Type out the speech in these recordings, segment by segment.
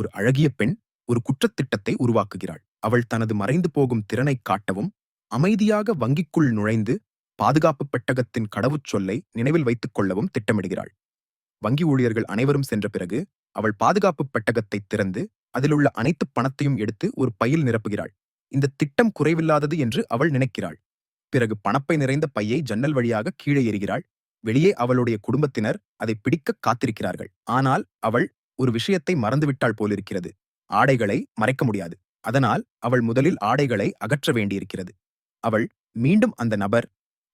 ஒரு அழகிய பெண் ஒரு குற்றத்திட்டத்தை உருவாக்குகிறாள். அவள் தனது மறைந்து போகும் திறனை காட்டவும் அமைதியாக வங்கிக்குள் நுழைந்து பாதுகாப்பு பெட்டகத்தின் கடவுச்சொல்லை நினைவில் வைத்துக் கொள்ளவும் திட்டமிடுகிறாள். வங்கி ஊழியர்கள் அனைவரும் சென்ற பிறகு அவள் பாதுகாப்பு பெட்டகத்தை திறந்து அதிலுள்ள அனைத்து பணத்தையும் எடுத்து ஒரு பையில் நிரப்புகிறாள். இந்த திட்டம் குறைவில்லாதது என்று அவள் நினைக்கிறாள். பிறகு பணப்பை நிறைந்த பையை ஜன்னல் வழியாக கீழே எறிகிறாள். வெளியே அவளுடைய குடும்பத்தினர் அதை பிடிக்க காத்திருக்கிறார்கள். ஆனால் அவள் ஒரு விஷயத்தை மறந்துவிட்டாள் போலிருக்கிறது. ஆடைகளை மறைக்க முடியாது. அதனால் அவள் முதலில் ஆடைகளை அகற்ற வேண்டியிருக்கிறது. அவள் மீண்டும் அந்த நபர்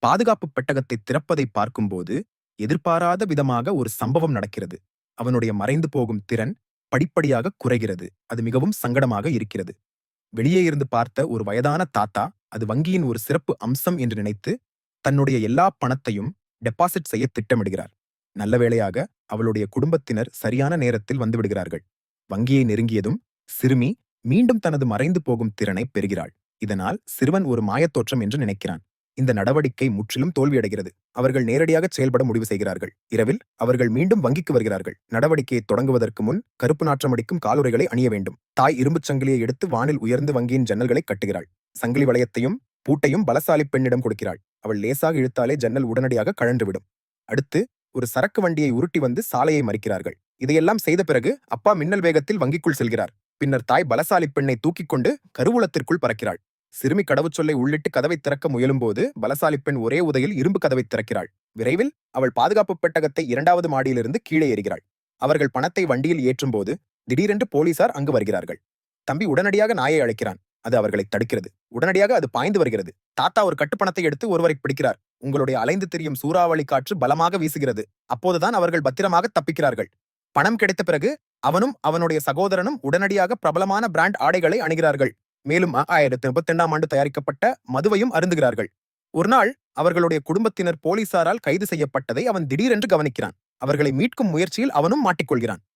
பாதுகாப்பு பெட்டகத்தை திறப்பதை பார்க்கும்போது எதிர்பாராத விதமாக ஒரு சம்பவம் நடக்கிறது. அவனுடைய மறைந்து போகும் திறன் படிப்படியாக குறைகிறது. அது மிகவும் சங்கடமாக இருக்கிறது. வெளியே இருந்து பார்த்த ஒரு வயதான தாத்தா அது வங்கியின் ஒரு சிறப்பு அம்சம் என்று நினைத்து தன்னுடைய எல்லா பணத்தையும் டெபாசிட் செய்ய திட்டமிடுகிறார். நல்ல வேளையாக அவளுடைய குடும்பத்தினர் சரியான நேரத்தில் வந்துவிடுகிறார்கள் வங்கியை நெருங்கியதும் சிறுமி மீண்டும் தனது மறைந்து போகும் திறனை பெறுகிறாள். இதனால் சிறுவன் ஒரு மாயத்தோற்றம் என்று நினைக்கிறான். இந்த நடவடிக்கை முற்றிலும் தோல்வியடைகிறது. அவர்கள் நேரடியாக செயல்பட முடிவு செய்கிறார்கள். இரவில் அவர்கள் மீண்டும் வங்கிக்கு வருகிறார்கள். நடவடிக்கையை தொடங்குவதற்கு முன் கருப்பு நாற்றமடிக்கும் காலுரைகளை அணிய வேண்டும். தாய் இரும்புச் சங்கிலியை எடுத்து வானில் உயர்ந்து வங்கியின் ஜன்னல்களை கட்டுகிறாள். சங்கிலி வளையத்தையும் பூட்டையும் பலசாலி பெண்ணிடம் கொடுக்கிறாள். அவள் லேசாக இழுத்தாலே ஜன்னல் உடனடியாக கழன்றுவிடும். அடுத்து ஒரு சரக்கு வண்டியை உருட்டி வந்து சாலையை மறிக்கிறார்கள். இதையெல்லாம் செய்த பிறகு அப்பா மின்னல் வேகத்தில் வங்கிக்குள் செல்கிறார். பின்னர் தாய் பலசாலி பெண்ணை தூக்கிக் கொண்டு கருவூலத்திற்குள் பறக்கிறாள். சிறுமி கடவுச்சொல்லை உள்ளிட்டு கதவை திறக்க முயலும்போது பலசாலி பெண் ஒரே உதையில் இரும்பு கதவை திறக்கிறாள். விரைவில் அவள் பாதுகாப்பு பெட்டகத்தை இரண்டாவது மாடியிலிருந்து கீழே ஏறுகிறாள் அவர்கள் பணத்தை வண்டியில் ஏற்றும்போது திடீரென்று போலீசார் அங்கு வருகிறார்கள். தம்பி உடனடியாக நாயை அழைக்கிறான். அது அவர்களை தடுக்கிறது. உடனடியாக அது பாய்ந்து வருகிறது. தாத்தா ஒரு கட்டுப்பணத்தை எடுத்து ஒருவரை பிடிக்கிறார். உங்களுடைய அலைந்து தெரியும் சூறாவளி காற்று பலமாக வீசுகிறது. அப்போதுதான் அவர்கள் பத்திரமாக தப்பிக்கிறார்கள். பணம் கிடைத்த பிறகு அவனும் அவனுடைய சகோதரனும் உடனடியாக பிரபலமான பிராண்ட் ஆடைகளை அணுகிறார்கள். மேலும் ஆயிரத்தி முப்பத்தி ஆண்டு தயாரிக்கப்பட்ட மதுவையும் அருந்துகிறார்கள். ஒரு நாள் அவர்களுடைய குடும்பத்தினர் போலீசாரால் கைது செய்யப்பட்டதை அவன் திடீரென்று கவனிக்கிறான். அவர்களை மீட்கும் முயற்சியில் அவனும் மாட்டிக்கொள்கிறான்.